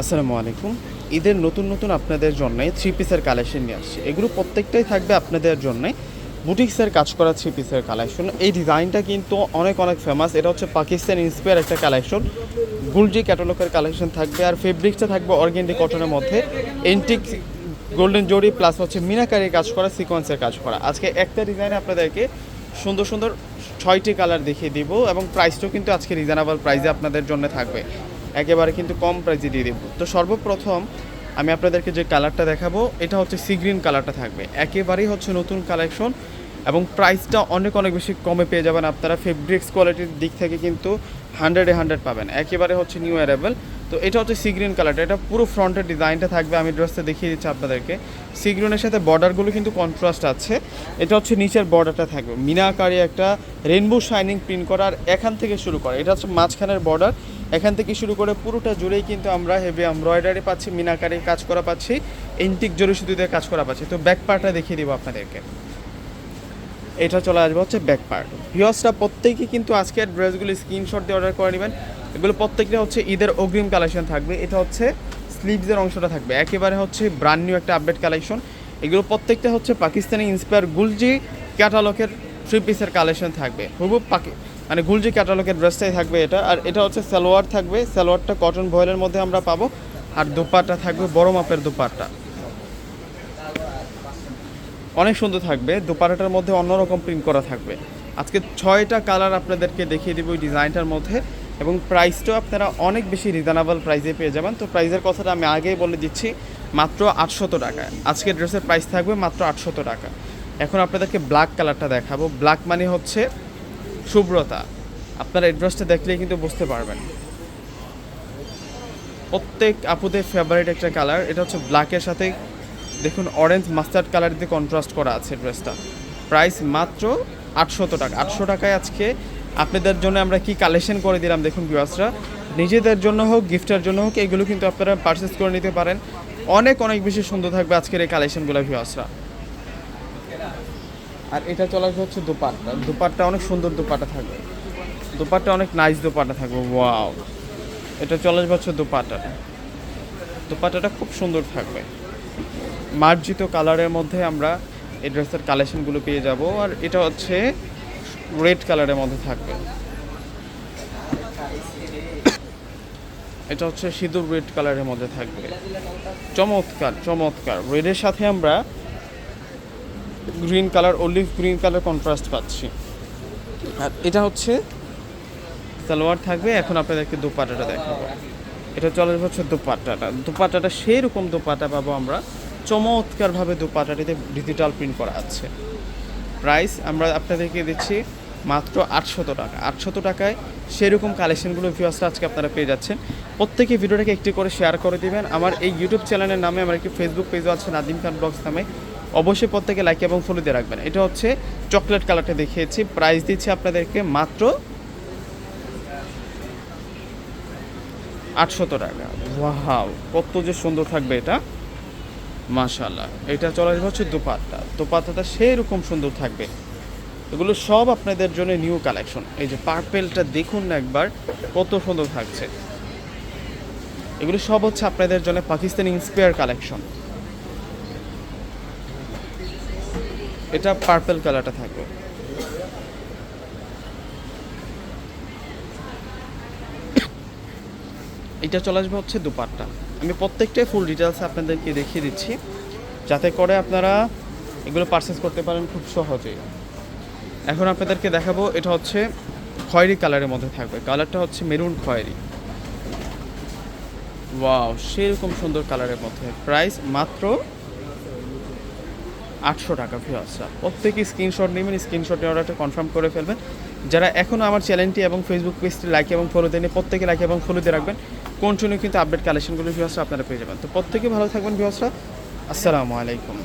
আসসালামু আলাইকুম। ঈদের নতুন নতুন আপনাদের জন্য থ্রি পিসের কালেকশন নিয়ে আসছে। এগুলো প্রত্যেকটাই থাকবে আপনাদের জন্য। বুটিক্সের কাজ করা থ্রি পিসের কালেকশন এই ডিজাইনটা কিন্তু অনেক অনেক ফেমাস এটা হচ্ছে পাকিস্তান ইন্সপায়ার একটা কালেকশন গুলজি ক্যাটালগের কালেকশন থাকবে আর ফেব্রিক্সটা থাকবে অর্গেন্ডি কটনের মধ্যে। এন্টিক গোল্ডেন জরি প্লাস হচ্ছে মিনাকারির কাজ করা সিকোয়েন্সের কাজ করা। আজকে একটা ডিজাইনে আপনাদেরকে সুন্দর সুন্দর ছয়টি কালার দেখিয়ে দিব এবং প্রাইসটাও কিন্তু আজকে রিজনেবল প্রাইসে আপনাদের জন্য থাকবে। একেবারে কিন্তু কম প্রাইসে দিয়ে দেবো। তো সর্বপ্রথম আমি আপনাদেরকে যে কালারটা দেখাবো, এটা হচ্ছে সি গ্রিন কালারটা থাকবে। একেবারেই হচ্ছে নতুন কালেকশন এবং প্রাইসটা অনেক অনেক বেশি কমে পেয়ে যাবেন আপনারা। ফেব্রিক্স কোয়ালিটির দিক থেকে কিন্তু হান্ড্রেডে হান্ড্রেড পাবেন। একেবারে হচ্ছে নিউ অ্যারেবল তো এটা হচ্ছে সি গ্রিন কালারটা এটা পুরো ফ্রন্টের ডিজাইনটা থাকবে। আমি ড্রেসটা দেখিয়ে দিচ্ছি আপনাদেরকে। সি গ্রিনের সাথে বর্ডারগুলো কিন্তু কন্ট্রাস্ট আছে। এটা হচ্ছে নিচের বর্ডারটা থাকবে। মিনাকারি একটা রেনবো শাইনিং প্রিন্ট করার এখান থেকে শুরু করে। এটা হচ্ছে মাঝখানের বর্ডার এখান থেকে শুরু করে পুরোটা জুড়েই কিন্তু আমরা হেভি এমব্রয়ডারি পাচ্ছি, মিনাকারি কাজ করা পাচ্ছি এন্টিক জরি সুতো দিয়ে কাজ করা পাচ্ছি। তো ব্যাক পার্টটা দেখিয়ে দিব আপনাদেরকে। এটা চলে আসবে হচ্ছে ব্যাক পার্ট ভিওসটা প্রত্যেকেই কিন্তু আজকের ড্রেসগুলি স্ক্রিনশট দিয়ে অর্ডার করে নেবেন। এগুলো প্রত্যেকটা হচ্ছে ঈদের অগ্রিম কালেকশন থাকবে। এটা হচ্ছে স্লিভসের অংশটা থাকবে। একেবারে হচ্ছে ব্রান্ড নিউ একটা আপডেট কালেকশন এগুলো প্রত্যেকটা হচ্ছে পাকিস্তানি ইন্সপায়ার গুলজি ক্যাটালগের থ্রি পিসের কালেকশন থাকবে। হুবুব পাকি মানে গুলজি ক্যাটালগের ড্রেসটাই থাকবে এটা। আর এটা হচ্ছে সালোয়ার থাকবে। সালোয়ারটা কটন ভয়েলের মধ্যে আমরা পাবো। আর দুপাট্টা থাকবে, বড় মাপের দুপাট্টা। অনেক সুন্দর থাকবে। দুপাটাটার মধ্যে অন্যরকম প্রিন্ট করা থাকবে। আজকে ছয়টা কালার আপনাদেরকে দেখিয়ে দিব ওই ডিজাইনটার মধ্যে। এবং প্রাইসটাও আপনারা অনেক বেশি রিজনেবল প্রাইসে পেয়ে যাবেন। তো প্রাইসের কথাটা আমি আগেই বলে দিচ্ছি, মাত্র আটশত টাকা আজকে ড্রেসের প্রাইস থাকবে মাত্র আটশত টাকা। এখন আপনাদেরকে ব্ল্যাক কালারটা দেখাবো। ব্ল্যাক মানে হচ্ছে শুভ্রতা আপনারা এই ড্রেসটা দেখলেই কিন্তু বুঝতে পারবেন। প্রত্যেক আপুদের ফেভারিট একটা কালার এটা হচ্ছে ব্ল্যাকের সাথে। দেখুন অরেঞ্জ মাস্টার্ড কালার দিয়ে কন্ট্রাস্ট করা আছে ড্রেসটা। প্রাইস মাত্র আটশত টাকা। আটশো টাকায় আজকে আপনাদের জন্য আমরা কি কালেকশন করে দিলাম দেখুন ভিউয়ার্সরা নিজেদের জন্য হোক গিফটের জন্য হোক, এগুলো কিন্তু আপনারা পারচেস করে নিতে পারেন। অনেক অনেক বেশি সুন্দর থাকবে আজকের এই কালেকশনগুলো ভিউয়ার্সরা আর এটা চলে আসবে হচ্ছে দুপাট্টা। দুপাট্টা অনেক সুন্দর দুপাট্টা থাকবে। দুপাট্টা অনেক নাইস দুপাট্টা থাকবে। ওয়াও এটা চলে আসবে হচ্ছে দুপাট্টাটা দুপাট্টাটা খুব সুন্দর থাকবে। মার্জিত কালারের মধ্যে আমরা এই ড্রেসের কালেকশনগুলো পেয়ে যাব। আর এটা হচ্ছে রেড কালারের মধ্যে থাকবে। এটা হচ্ছে সিঁদুর রেড কালারের মধ্যে থাকবে। চমৎকার চমৎকার। রেডের সাথে আমরা green colour, olive green colour contrast পাচ্ছি। আর এটা হচ্ছে সালোয়ার থাকবে, এখন আপনাদেরকে দুপাটাটা দেখাবো। এটা চলে যাবে হচ্ছে দুপাট্টাটা দুপাট্টাটা সেই রকম দুপাটা পাবো আমরা, চমৎকারভাবে দুপাটাটিতে ডিজিটাল প্রিন্ট করা আছে। প্রাইস আমরা আপনাদেরকে দিচ্ছি মাত্র আটশত টাকা। আটশত টাকায় সেরকম কালেকশনগুলো ভিউয়ার্সরা আজকে আপনারা পেয়ে যাচ্ছেন। প্রত্যেকে ভিডিওটাকে একটি করে শেয়ার করে দিবেন। আমার এই ইউটিউব চ্যানেলের নামে আমার একটি ফেসবুক পেজও আছে, নাদিম খান ব্লগস নামে। অবশ্যই প্রত্যেকে লাইক এবং ফলো দিয়ে রাখবেন। এটা হচ্ছে চকলেট কালারটা দেখিয়েছি। প্রাইস দিচ্ছি আপনাদেরকে মাত্র আটশত টাকা। কত যে সুন্দর থাকবে এটা। মাশাল্লাহ এটা চলে আসবে হচ্ছে দুপাট্টা দুপাট্টাটা সেই রকম সুন্দর থাকবে। এগুলো সব আপনাদের জন্য নিউ কালেকশন এই যে পার্পেলটা দেখুন না একবার, কত সুন্দর থাকছে। এগুলো সব হচ্ছে আপনাদের জন্য পাকিস্তানি ইন্সপায়ার কালেকশন এটা পার্পেল কালারটা থাকবে। এটা চলে আসবে হচ্ছে দুপাট্টা। আমি প্রত্যেকটাই ফুল ডিটেলস আপনাদেরকে দেখিয়ে দিচ্ছি। যাতে করে আপনারা এগুলো পারচেস করতে পারেন খুব সহজেই। এখন আপনাদেরকে দেখাবো, এটা হচ্ছে খয়েরি কালারের মধ্যে থাকবে। কালারটা হচ্ছে মেরুন খয়েরি। ওয়াও সেরকম সুন্দর কালারের মধ্যে। প্রাইস মাত্র আটশো টাকা ভিউয়ার্সরা প্রত্যেকে স্ক্রিনশট নেবেন স্ক্রিনশট নিয়ে অর্ডারটা কনফার্ম করে ফেলবেন। যারা এখনও আমার চ্যানেলটি এবং ফেসবুক পেজটি লাইক এবং ফলো দেয়নি প্রত্যেকে লাইক এবং ফলো দিয়ে রাখবেন। কন্টিনিউ কিন্তু আপডেট কালেকশনগুলো ভিউয়ার্সরা আপনারা পেয়ে যাবেন। তো প্রত্যেকে ভালো থাকবেন ভিউয়ার্সরা আসসালামু আলাইকুম।